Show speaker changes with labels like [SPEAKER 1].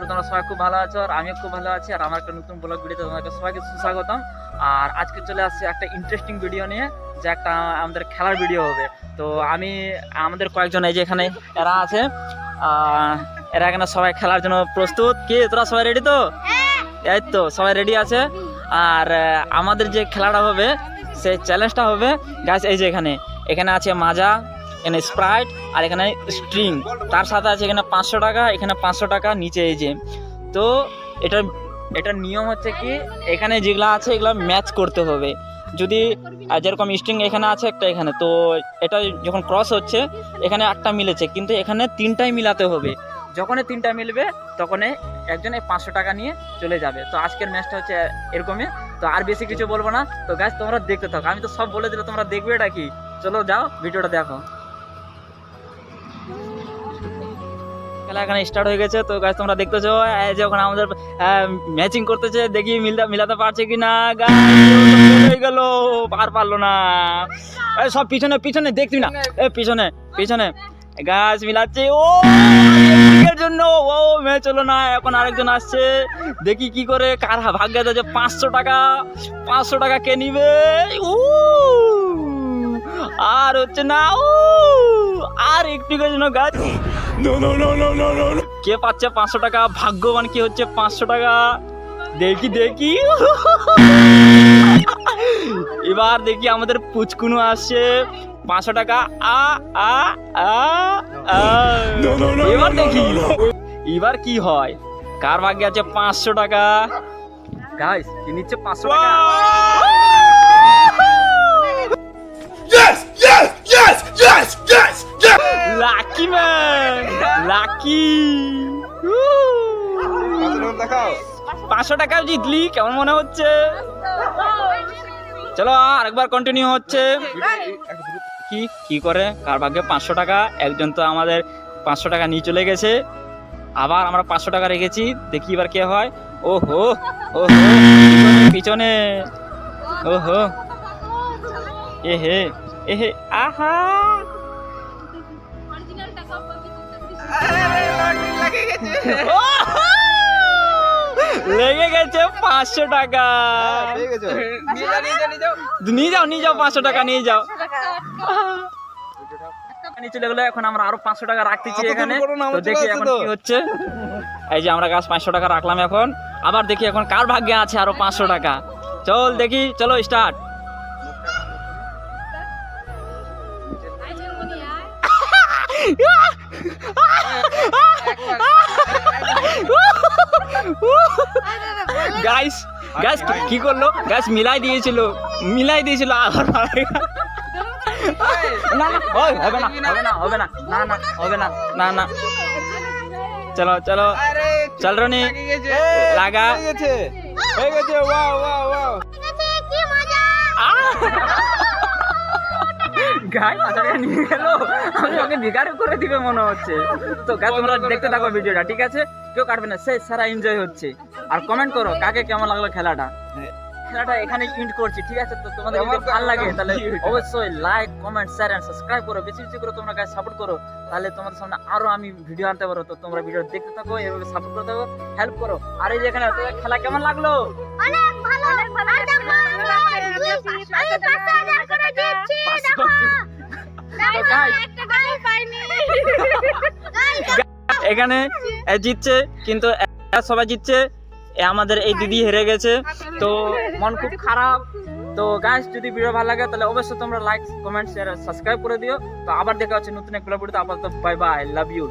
[SPEAKER 1] করি তোমরা সবাই খুব ভালো আছো আর আমিও খুব ভালো আছি আর আমার একটা নতুন ব্লগ ভিডিওতে তোমাদেরকে সবাইকে সুস্বাগতম। আর আজকে চলে আসছে একটা ইন্টারেস্টিং ভিডিও নিয়ে যে একটা আমাদের খেলার ভিডিও হবে। তো আমি আমাদের কয়েকজন এই যে এখানে এরা আছে। এরা এখানে সবাই খেলার জন্য প্রস্তুত। কি তোরা সবাই রেডি তো? এই তো সবাই রেডি আছে। আর আমাদের যে খেলাটা হবে সেই চ্যালেঞ্জটা হবে। গাছ এই যে এখানে এখানে আছে মাজা। এখানে স্প্রাইট আর এখানে স্ট্রিং তার সাথে আছে এখানে পাঁচশো টাকা, এখানে পাঁচশো টাকা, নিচে এই যে। তো এটার এটার নিয়ম হচ্ছে কি, এখানে যেগুলো আছে এগুলো ম্যাচ করতে হবে। যদি যেরকম স্ট্রিং এখানে আছে একটা এখানে। তো এটা যখন ক্রস হচ্ছে, এখানে একটা মিলেছে। কিন্তু এখানে তিনটাই মিলাতে হবে। যখনই তিনটা মিলবে, তখনই একজনে পাঁচশো টাকা নিয়ে চলে যাবে। তো আজকের ম্যাচটা হচ্ছে এরকমই। তো আর বেশি কিছু বলব না। তো গাছ তোমরা দেখতে থাকো। আমি তো সব বলে দিলে তোমরা দেখবে এটা কি? চলো যাও ভিডিওটা দেখো। খেলা এখানে স্টার্ট হয়ে গেছে। তো গাছ তোমরা দেখতেছো যে ওখানে আমাদের ম্যাচিং করতেছে, দেখি মিলতে মিলাতে পারছে কি না হয়ে গেল, পার পারল না। সব পিছনে পিছনে, দেখবি না। এ, পিছনে পিছনে। গাছ মিলাচ্ছে, ও জন্য, ও ম্যাচ হলো না। এখন আরেকজন আসছে, দেখি কি করে, কার ভাগ্যে যে পাঁচশো টাকা পাঁচশো টাকা কে নিবে? উ, আর হচ্ছে না, উ, আর একটু জন্য গাছ কে পাচ্ছে পাঁচশো টাকা? ভাগ্যবান কি হচ্ছে পাঁচশো টাকা? দেখি দেখি। এবার দেখি আমাদের পুচকুনু আসছে। পাঁচশো টাকা। আ আ আ। এবার দেখি। এবার কি হয়? কার ভাগ্যে আছে পাঁচশো টাকা? গাইস কি নিচ্ছে পাঁচশো টাকা? পাঁচশো টাকা জিতলি কেমন মনে হচ্ছে? চলো আরেকবার কন্টিনিউ হচ্ছে। কি কি করে? কার ভাগ্যে পাঁচশো টাকা? একজন তো আমাদের পাঁচশো টাকা নিয়ে চলে গেছে। আবার আমরা পাঁচশো টাকা রেখেছি দেখি এবার কে হয়। ওহো ওহো পিছনে, ও হো এ হে এ হে আহা। লেগে গেছে পাঁচশো টাকা। নিয়ে যাও নিয়ে যাও পাঁচশো টাকা নিয়ে যাও। চলে গেলো এখন আমরা আরও পাঁচশো টাকা রাখতেছি এখানে। দেখি এখন কি হচ্ছে। এই যে আমরা গাছ পাঁচশো টাকা রাখলাম এখন। আবার দেখি এখন কার ভাগ্যে আছে আরও পাঁচশো টাকা। চল দেখি চলো স্টার্ট গাইস গাইস কি করল? গাইস মিলাই দিয়েছিল। মিলাই দিয়েছিল আবার না না ওই হবে না হবে না হবে না না না হবে না না না। চলো চলো। চল রনি লাগা।
[SPEAKER 2] হয়ে গেছে। Wow wow wow.
[SPEAKER 1] গাই মাথাটা নিয়ে গেল। আমি ওকে ভিকারি করে দিবে মনে হচ্ছে। তো গাছ তোমরা দেখতে থাকো ভিডিওটা ঠিক আছে? কেউ কাটবে না। সে সারা এনজয় হচ্ছে। আর কমেন্ট করো কাকে কেমন লাগল খেলাটা। খেলাটা এখানে ইন্ড করছি ঠিক আছে? তো তোমাদের যদি ভালো লাগে তাহলে অবশ্যই like comment share and subscribe করো। বেশি বেশি করে তোমরা গাছ সাপোর্ট করো। তাহলে তোমাদের সামনে আরও আমি ভিডিও আনতে পারো। তো তোমরা ভিডিও দেখতে থাকো এভাবে সাপোর্ট করতে থাকো হেল্প করো। আর এই যে এখানে তোদের খেলা কেমন লাগল?
[SPEAKER 3] অনেক ভালো। অনেক ভালো আমি পাঁচশো হাজার করে দিচ্ছি। দেখো।
[SPEAKER 1] তো guys,
[SPEAKER 3] একটা টাকাও পাইনি
[SPEAKER 1] এখানে জিতছে কিন্তু সবাই জিতছে। আমাদের এই দিদি হেরে গেছে। তো মন খুব খারাপ। তো গাছ যদি ভিডিও ভালো লাগে, তাহলে অবশ্যই তোমরা লাইক কমেন্ট শেয়ার সাবস্ক্রাইব করে দিও। তো আবার দেখা হচ্ছে নতুন এক ভিডিওতে আপাতত বাই বাই লাভ ইউ